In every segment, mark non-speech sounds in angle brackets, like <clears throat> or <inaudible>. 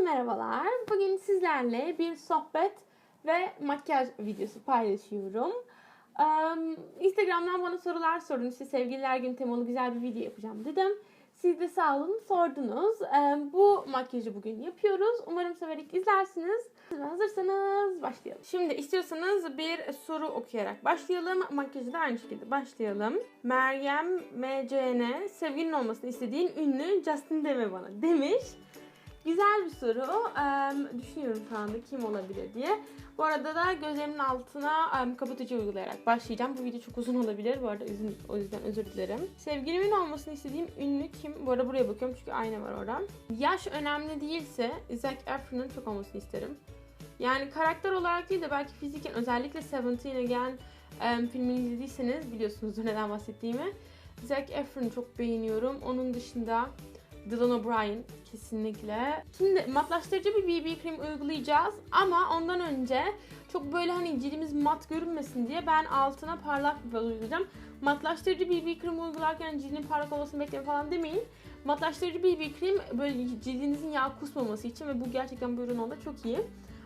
merhabalar. Bugün sizlerle bir sohbet ve makyaj videosu paylaşıyorum. Eee, Instagram'dan bana sorular sorun. İşte sevgililer günü temalı güzel bir video yapacağım dedim. Siz de sağ olun sordunuz. Eee, bu makyajı bugün yapıyoruz. Umarım severek izlersiniz. Hazırsanız başlayalım. Şimdi istiyorsanız bir soru okuyarak başlayalım. Makyajı da aynı şekilde başlayalım. Meryem MCN sevgilin olmasını istediğin ünlü Justin deme bana demiş. Güzel bir soru. Düşünüyorum şu anda kim olabilir diye. Bu arada da gözlerimin altına em, kapatıcı uygulayarak başlayacağım. Bu video çok uzun olabilir. Bu arada üzün- o yüzden özür dilerim. Sevgilimin olmasını istediğim ünlü kim? Bu arada buraya bakıyorum çünkü ayna var orada. Yaş önemli değilse Zac Efron'un çok olmasını isterim. Yani karakter olarak değil de belki fiziken özellikle Seventeen Again em, filmini izlediyseniz biliyorsunuzdur neden bahsettiğimi. Zac Efron'u çok beğeniyorum. Onun dışında Dylan O'Brien kesinlikle. Şimdi matlaştırıcı bir BB krem uygulayacağız ama ondan önce çok böyle hani cildimiz mat görünmesin diye ben altına parlak bir baz uygulayacağım. Matlaştırıcı BB krem uygularken cildin parlak olmasını bekleyin falan demeyin. Matlaştırıcı BB krem böyle cildinizin yağ kusmaması için ve bu gerçekten bu ürün onda çok iyi.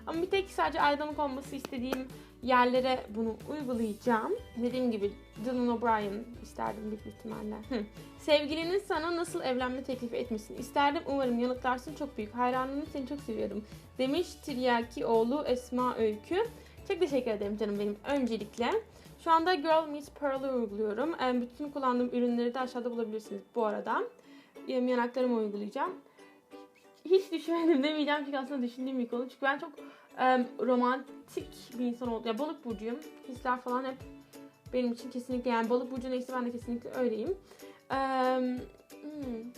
Ama bir tek sadece aydınlık olması istediğim yerlere bunu uygulayacağım. Dediğim gibi Dylan O'Brien isterdim büyük ihtimalle. Hı. Sevgilinin sana nasıl evlenme teklifi etmesini isterdim. Umarım yanıtlarsın. Çok büyük hayranlığım. Seni çok seviyorum. Demiş Tiryaki oğlu Esma Öykü. Çok teşekkür ederim canım benim öncelikle. Şu anda Girl Meets Pearl'ı uyguluyorum. Bütün kullandığım ürünleri de aşağıda bulabilirsiniz bu arada. Yem yanaklarıma uygulayacağım. Hiç düşünmedim demeyeceğim çünkü aslında düşündüğüm bir konu. Çünkü ben çok em, romantik bir insan oldum. Ya balık burcuyum. Hisler falan hep benim için kesinlikle yani balık burcu neyse ben de kesinlikle öyleyim. Em, hmm.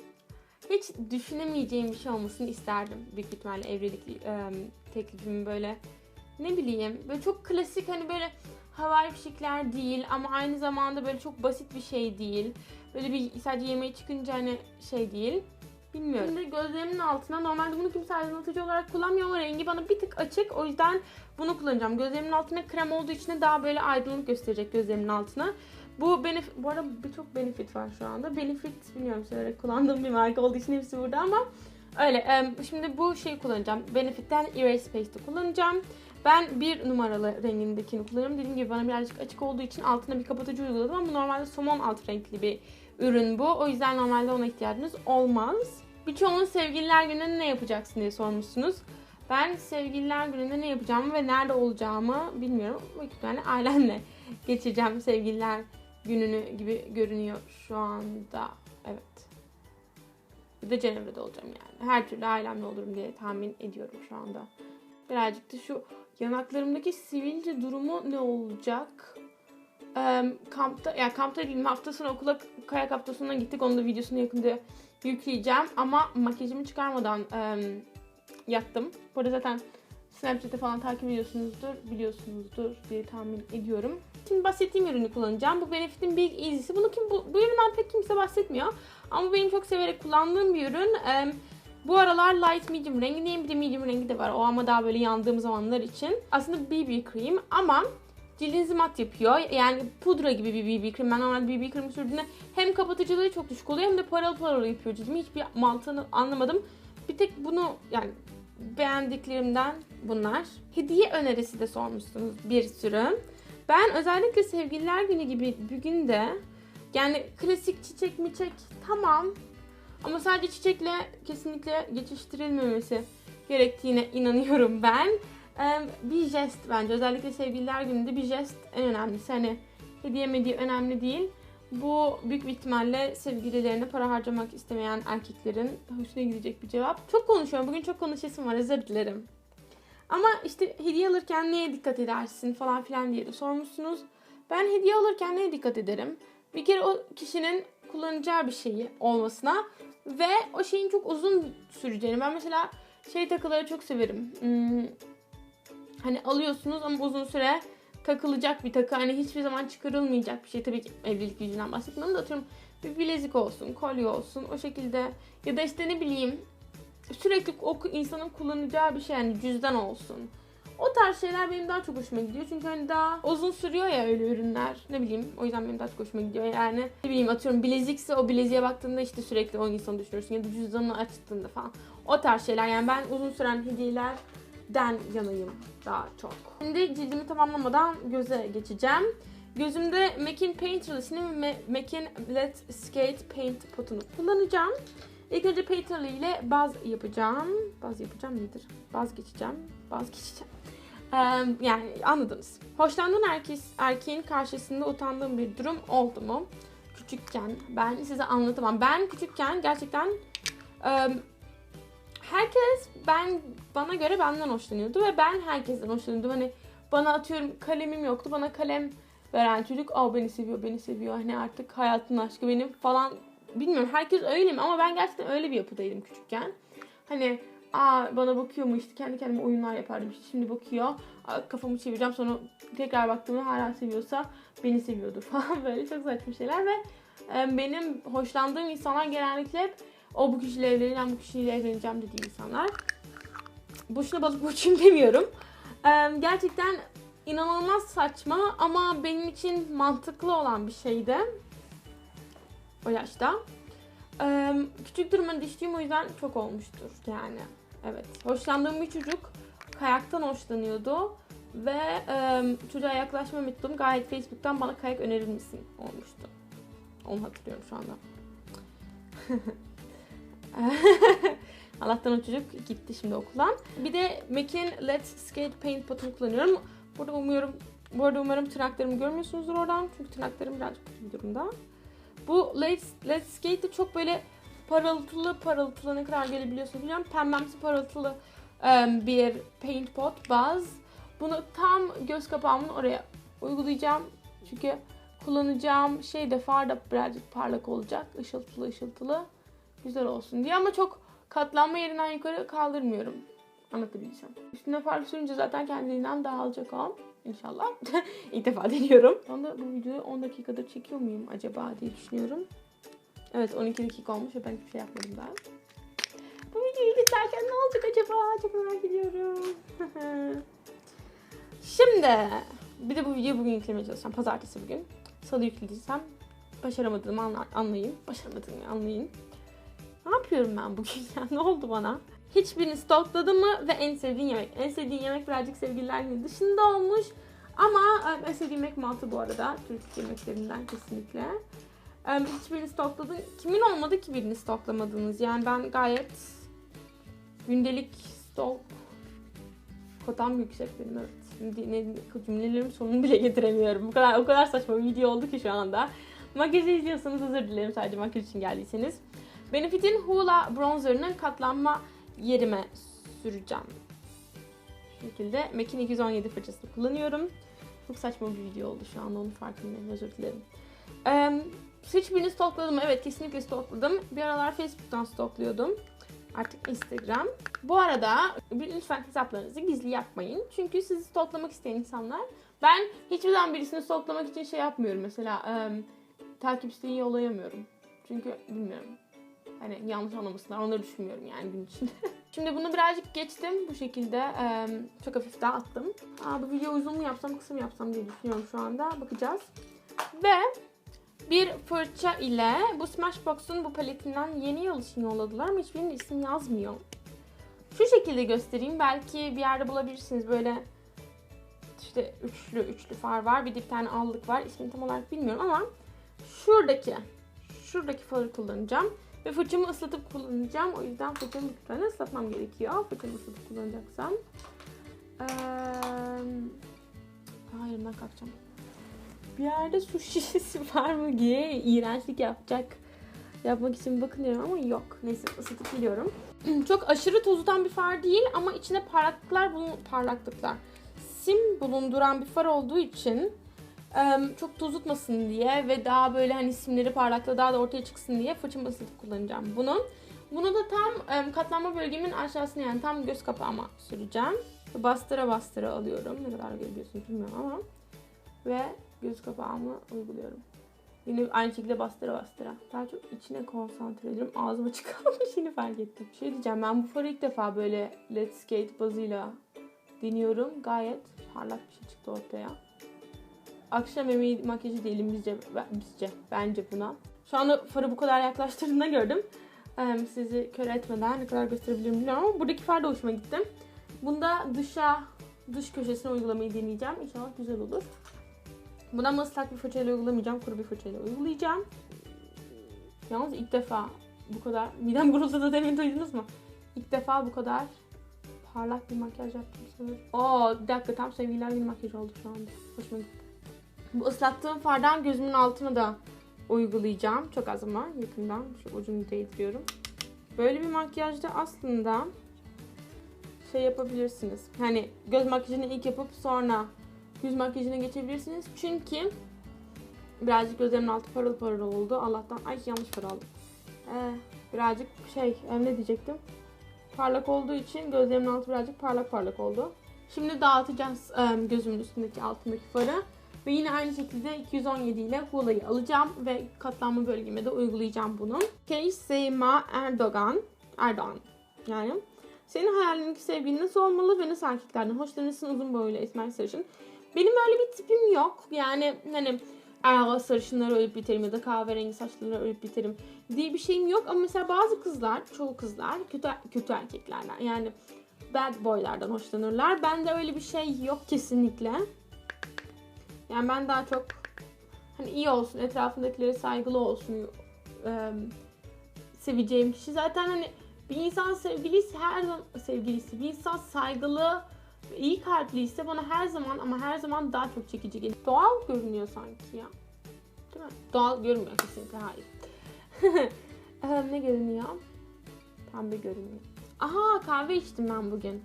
Hiç düşünemeyeceğim bir şey olmasını isterdim büyük ihtimalle evlilik em, teklifimin böyle ne bileyim böyle çok klasik hani böyle havai fişekler değil ama aynı zamanda böyle çok basit bir şey değil. Böyle bir sadece yemeğe çıkınca hani şey değil. Bilmiyorum. Şimdi gözlerimin altına normalde bunu kimse aydınlatıcı olarak kullanmıyor ama rengi bana bir tık açık. O yüzden bunu kullanacağım. Gözlerimin altına krem olduğu için de daha böyle aydınlık gösterecek gözlerimin altına. Bu benefit, bu arada birçok benefit var şu anda. Benefit bilmiyorum söyleyerek kullandığım bir marka olduğu için hepsi burada ama öyle. Şimdi bu şeyi kullanacağım. Benefit'ten Erase Paste'i kullanacağım. Ben bir numaralı rengindekini kullanıyorum. Dediğim gibi bana birazcık açık olduğu için altına bir kapatıcı uyguladım ama bu normalde somon alt renkli bir ürün bu. O yüzden normalde ona ihtiyacınız olmaz. Birçoğunun sevgililer gününde ne yapacaksın diye sormuşsunuz. Ben sevgililer gününde ne yapacağımı ve nerede olacağımı bilmiyorum. Büyük ihtimalle ailemle <laughs> geçireceğim sevgililer gününü gibi görünüyor şu anda. Evet. Bir de Cenevre'de olacağım yani. Her türlü ailemle olurum diye tahmin ediyorum şu anda. Birazcık da şu yanaklarımdaki sivilce durumu ne olacak? Ee, kampta, ya kampta değilim hafta sonu okula kayak haftasına gittik. Onun da videosunu yakında yükleyeceğim. Ama makyajımı çıkarmadan e, yattım. Bu arada zaten Snapchat'te falan takip ediyorsunuzdur, biliyorsunuzdur diye tahmin ediyorum. Şimdi bahsettiğim ürünü kullanacağım. Bu Benefit'in Big Easy'si. Bunu kim, bu, bu üründen pek kimse bahsetmiyor. Ama benim çok severek kullandığım bir ürün. Ee, bu aralar light medium rengindeyim. Bir de medium rengi de var. O ama daha böyle yandığım zamanlar için. Aslında BB cream ama cildinizi mat yapıyor. Yani pudra gibi bir BB krem. Ben normalde BB kremi sürdüğümde hem kapatıcılığı çok düşük oluyor hem de parıl parıl yapıyor cildimi. Hiçbir mantığını anlamadım. Bir tek bunu yani beğendiklerimden bunlar. Hediye önerisi de sormuşsunuz bir sürü. Ben özellikle sevgililer günü gibi bir günde yani klasik çiçek miçek tamam ama sadece çiçekle kesinlikle geçiştirilmemesi gerektiğine inanıyorum ben. Bir jest bence özellikle sevgililer gününde bir jest en önemlisi. Hani hediye mediye önemli değil. Bu büyük bir ihtimalle sevgililerine para harcamak istemeyen erkeklerin hoşuna gidecek bir cevap. Çok konuşuyorum. Bugün çok konuşasım var. Özür dilerim. Ama işte hediye alırken neye dikkat edersin falan filan diye de sormuşsunuz. Ben hediye alırken neye dikkat ederim? Bir kere o kişinin kullanacağı bir şeyi olmasına ve o şeyin çok uzun süreceğini. Ben mesela şey takıları çok severim. Hmm, hani alıyorsunuz ama uzun süre takılacak bir takı. Hani hiçbir zaman çıkarılmayacak bir şey. Tabii ki evlilik yüzünden bahsetmiyorum da atıyorum bir bilezik olsun, kolye olsun o şekilde. Ya da işte ne bileyim sürekli o insanın kullanacağı bir şey yani cüzdan olsun. O tarz şeyler benim daha çok hoşuma gidiyor. Çünkü hani daha uzun sürüyor ya öyle ürünler. Ne bileyim o yüzden benim daha çok hoşuma gidiyor. Yani ne bileyim atıyorum bilezikse o bileziğe baktığında işte sürekli o insanı düşünürsün. Ya da cüzdanını açtığında falan. O tarz şeyler yani ben uzun süren hediyelerden yanayım daha çok. Şimdi cildimi tamamlamadan göze geçeceğim. Gözümde MAC'in Paint Relisini ve MAC'in Let's Skate Paint potunu kullanacağım. İlk önce Painterly ile baz yapacağım. Baz yapacağım nedir? Baz geçeceğim. Baz geçeceğim. Ee, yani anladınız. Hoşlandığın erkeğin, erkeğin karşısında utandığım bir durum oldu mu? Küçükken ben size anlatamam. Ben küçükken gerçekten e, herkes ben bana göre benden hoşlanıyordu ve ben herkesten hoşlanıyordum. Hani bana atıyorum kalemim yoktu. Bana kalem veren çocuk o beni seviyor, beni seviyor. Hani artık hayatın aşkı benim falan bilmiyorum herkes öyle mi ama ben gerçekten öyle bir yapıdaydım küçükken. Hani aa bana bakıyor mu işte kendi kendime oyunlar yapardım işte şimdi bakıyor aa, kafamı çevireceğim sonra tekrar baktığımda hala seviyorsa beni seviyordur <laughs> falan böyle çok saçma şeyler ve e, benim hoşlandığım insanlar genellikle hep o bu kişiyle evleneceğim bu kişiyle evleneceğim dediği insanlar. Boşuna balık burçuyum <laughs> demiyorum. E, gerçekten inanılmaz saçma ama benim için mantıklı olan bir şeydi o yaşta. Ee, küçük duruma düştüğüm o yüzden çok olmuştur yani. Evet. Hoşlandığım bir çocuk kayaktan hoşlanıyordu ve e, çocuğa yaklaşma metodum gayet Facebook'tan bana kayak önerir misin olmuştu. Onu hatırlıyorum şu anda. <laughs> <laughs> Allah'tan o çocuk gitti şimdi okuldan. Bir de MAC'in Let's Skate Paint potunu kullanıyorum. Burada umuyorum bu arada umarım tırnaklarımı görmüyorsunuzdur oradan. Çünkü tırnaklarım birazcık kötü bir durumda. Bu Let's, Let's Skate'de çok böyle parıltılı parıltılı ne kadar gelebiliyorsunuz bilmiyorum. Pembemsi parıltılı bir paint pot baz. Bunu tam göz kapağımın oraya uygulayacağım. Çünkü kullanacağım şey de far da birazcık parlak olacak. Işıltılı ışıltılı. Güzel olsun diye ama çok katlanma yerinden yukarı kaldırmıyorum. Anlatabileceğim. Üstüne far sürünce zaten kendiliğinden dağılacak o. İnşallah. <laughs> İlk defa deniyorum. Şu anda bu videoyu 10 dakikadır çekiyor muyum acaba diye düşünüyorum. Evet 12 dakika olmuş ve ben hiçbir şey yapmadım daha. Bu videoyu biterken ne olacak acaba? Çok merak ediyorum. <laughs> Şimdi bir de bu videoyu bugün yüklemeye çalışacağım. Pazartesi bugün. Salı yüklediysem başaramadığımı anla- anlayın. Başaramadığımı anlayın. Yapıyorum ben bugün ya? <laughs> Ne oldu bana? Hiçbirini stokladım mı ve en sevdiğin yemek. En sevdiğin yemek birazcık sevgililer günü dışında olmuş. Ama e, en sevdiğim yemek mantı bu arada. Türk yemeklerinden kesinlikle. E, Hiçbirini stokladın. Kimin olmadı ki birini stoklamadınız? Yani ben gayet gündelik stok kotam yüksek benim evet. Ne, cümlelerim sonunu bile getiremiyorum. Bu kadar o kadar saçma bir video oldu ki şu anda. Makyajı izliyorsanız özür dilerim sadece makyaj için geldiyseniz. Benefit'in Hoola bronzerının katlanma yerime süreceğim. Bu şekilde MAC'in 217 fırçasını kullanıyorum. Çok saçma bir video oldu şu anda onun farkındayım özür dilerim. Ee, hiçbirini stokladım? Evet kesinlikle stokladım. Bir aralar Facebook'tan stokluyordum. Artık Instagram. Bu arada lütfen hesaplarınızı gizli yapmayın. Çünkü sizi stoklamak isteyen insanlar ben hiçbir zaman birisini stoklamak için şey yapmıyorum. Mesela e, takipçiliği yollayamıyorum. Çünkü bilmiyorum. Hani yanlış anlamasınlar onları düşünmüyorum yani gün içinde. <laughs> Şimdi bunu birazcık geçtim bu şekilde e, çok hafif dağıttım. Aa, bu video uzun mu yapsam kısa mı yapsam diye düşünüyorum şu anda bakacağız. Ve bir fırça ile bu Smashbox'un bu paletinden yeni yıl için yolladılar ama hiçbirinin isim yazmıyor. Şu şekilde göstereyim belki bir yerde bulabilirsiniz böyle işte üçlü üçlü far var bir de tane allık var ismini tam olarak bilmiyorum ama şuradaki şuradaki farı kullanacağım. Ve fırçamı ıslatıp kullanacağım. O yüzden fırçamı lütfen ıslatmam gerekiyor. Fırçamı ıslatıp kullanacaksam. Ee, hayır ben kalkacağım. Bir yerde su <laughs> şişesi var mı diye iğrençlik yapacak. Yapmak için bakınıyorum ama yok. Neyse ısıtıp geliyorum. <clears throat> Çok aşırı tozutan bir far değil ama içine parlaklıklar bulun parlaklıklar. Sim bulunduran bir far olduğu için çok tozutmasın diye ve daha böyle hani simleri parlaklığı daha da ortaya çıksın diye fırçamı ısıtıp kullanacağım bunu. Bunu da tam katlanma bölgemin aşağısına yani tam göz kapağıma süreceğim. Bastıra bastıra alıyorum. Ne kadar görebiliyorsunuz bilmiyorum ama. Ve göz kapağımı uyguluyorum. Yine aynı şekilde bastıra bastıra. Daha çok içine konsantre ediyorum. Ağzıma <laughs> çıkarmış yine fark ettim. Şey diyeceğim ben bu farı ilk defa böyle Let's Skate bazıyla deniyorum. Gayet parlak bir şey çıktı ortaya. Akşam yemeği makyajı diyelim bizce, bizce bence buna. Şu anda farı bu kadar yaklaştırdığında gördüm. Ee, sizi kör etmeden ne kadar gösterebilirim bilmiyorum ama buradaki far da hoşuma gitti. Bunda dışa, dış köşesine uygulamayı deneyeceğim. İnşallah güzel olur. Buna ıslak bir fırçayla uygulamayacağım. Kuru bir fırçayla uygulayacağım. Yalnız ilk defa bu kadar midem guruldadı demin duydunuz mu? İlk defa bu kadar parlak bir makyaj yaptım sanırım. Oo bir dakika tam sevgililer günü makyajı oldu şu anda. Hoşuma gitti. Bu ıslattığım fardan gözümün altına da uygulayacağım. Çok az ama yakından şu ucunu değdiriyorum. Böyle bir makyajda aslında şey yapabilirsiniz. Hani göz makyajını ilk yapıp sonra yüz makyajına geçebilirsiniz. Çünkü birazcık gözlerimin altı parıl parıl oldu. Allah'tan ay yanlış far aldım. Ee, birazcık şey e, ne diyecektim? Parlak olduğu için gözlerimin altı birazcık parlak parlak oldu. Şimdi dağıtacağız e, gözümün üstündeki altındaki farı. Ve yine aynı şekilde 217 ile Hula'yı alacağım ve katlanma bölgeme de uygulayacağım bunu. Keyseyma Erdogan. Erdoğan yani. Senin hayalindeki sevgilin nasıl olmalı ve nasıl erkeklerden hoşlanırsın uzun boylu esmer sarışın. Benim öyle bir tipim yok. Yani hani Erdoğan sarışınları ölüp biterim ya da kahverengi saçları ölüp biterim diye bir şeyim yok. Ama mesela bazı kızlar, çoğu kızlar kötü, kötü erkeklerden yani bad boylardan hoşlanırlar. Bende öyle bir şey yok kesinlikle. Yani ben daha çok hani iyi olsun, etrafındakilere saygılı olsun e, seveceğim kişi. Zaten hani bir insan sevgilisi her zaman sevgilisi, bir insan saygılı iyi kalpliyse bana her zaman ama her zaman daha çok çekici geliyor. Doğal görünüyor sanki ya. Değil mi? Doğal görünmüyor kesinlikle hayır. <laughs> Ee, ne görünüyor? Pembe görünüyor. Aha kahve içtim ben bugün.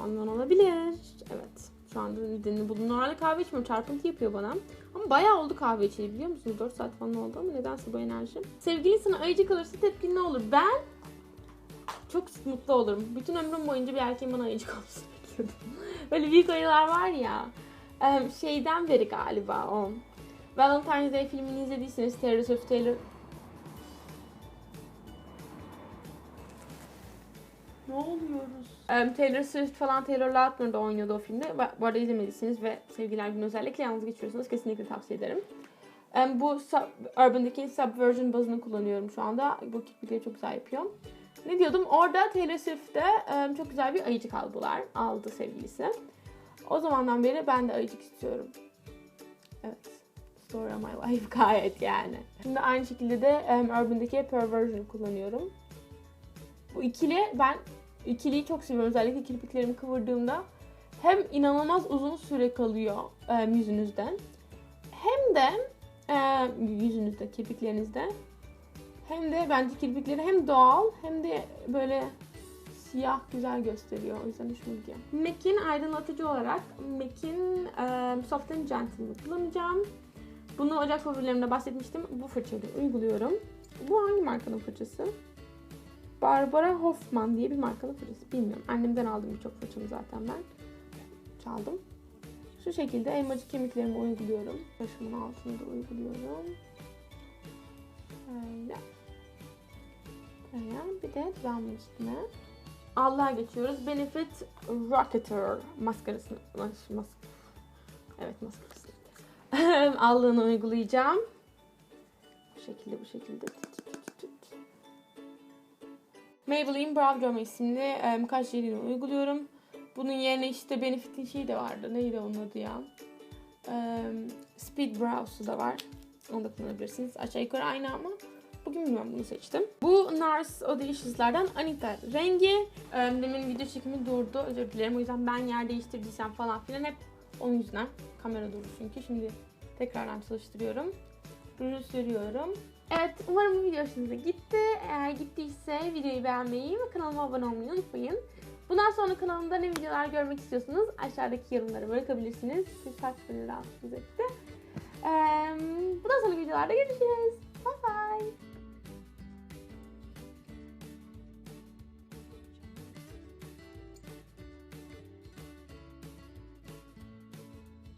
Ondan olabilir. Evet. Şu anda nedenini buldum. Normalde kahve içmiyorum. Çarpıntı yapıyor bana. Ama bayağı oldu kahve içeli biliyor musunuz? 4 saat falan oldu ama nedense bu enerji. Sevgili sana ayıcık alırsa tepkin ne olur? Ben çok mutlu olurum. Bütün ömrüm boyunca bir erkeğin bana ayıcık olmasını <laughs> bekliyordum. Böyle büyük ayılar var ya. Şeyden beri galiba o. Valentine's Day filmini izlediyseniz Taylor Swift Taylor... Ne oluyoruz? Taylor Swift falan Taylor Lautner da oynuyordu o filmde. Bu arada izlemediyseniz ve sevgiler günü özellikle yalnız geçiyorsanız kesinlikle tavsiye ederim. Bu Urban'daki Subversion bazını kullanıyorum şu anda. Bu kirpikleri çok güzel yapıyor. Ne diyordum? Orada Taylor Swift'te çok güzel bir ayıcık aldılar. Aldı sevgilisi. O zamandan beri ben de ayıcık istiyorum. Evet. Story of my life <laughs> gayet yani. Şimdi aynı şekilde de um, Urban'daki Perversion kullanıyorum. Bu ikili ben ikiliyi çok seviyorum. Özellikle kirpiklerimi kıvırdığımda hem inanılmaz uzun süre kalıyor um, yüzünüzden hem de um, yüzünüzde, kirpiklerinizde hem de bence kirpikleri hem doğal hem de böyle siyah güzel gösteriyor. O yüzden hoşuma gidiyor. MAC'in aydınlatıcı olarak MAC'in e, Soft and Gentle'ını kullanacağım. Bunu Ocak favorilerimde bahsetmiştim. Bu fırçayı uyguluyorum. Bu hangi markanın fırçası? Barbara Hoffman diye bir markanın fırçası. Bilmiyorum. Annemden aldım birçok fırçamı zaten ben. Çaldım. Şu şekilde elmacık kemiklerimi uyguluyorum. Başımın altını da uyguluyorum. Böyle. Böyle. Bir de dudağımın üstüne. Allah'a geçiyoruz. Benefit Rocketer maskarasını. Mas mas evet maskarasını. <laughs> Allığını uygulayacağım. Bu şekilde bu şekilde. Maybelline Brow Geometry isimli um, kaş jelini uyguluyorum. Bunun yerine işte Benefit'in şeyi de vardı. Neydi onun adı ya? Um, Speed Brows'u da var. Onu da kullanabilirsiniz. Aşağı yukarı aynı ama bugün bilmiyorum bunu seçtim. Bu NARS Audacious'lardan Anita rengi. Um, demin video çekimi durdu. Özür dilerim. O yüzden ben yer değiştirdiysem falan filan hep onun yüzünden. Kamera durdu çünkü. Şimdi tekrardan çalıştırıyorum. Ruju sürüyorum. Evet umarım bu video hoşunuza gitti. Eğer gittiyse videoyu beğenmeyi ve kanalıma abone olmayı unutmayın. Bundan sonra kanalımda ne videolar görmek istiyorsanız aşağıdaki yorumlara bırakabilirsiniz. Bir saç beni rahatsız etti. Ee, bundan sonraki videolarda görüşürüz. Bye bye.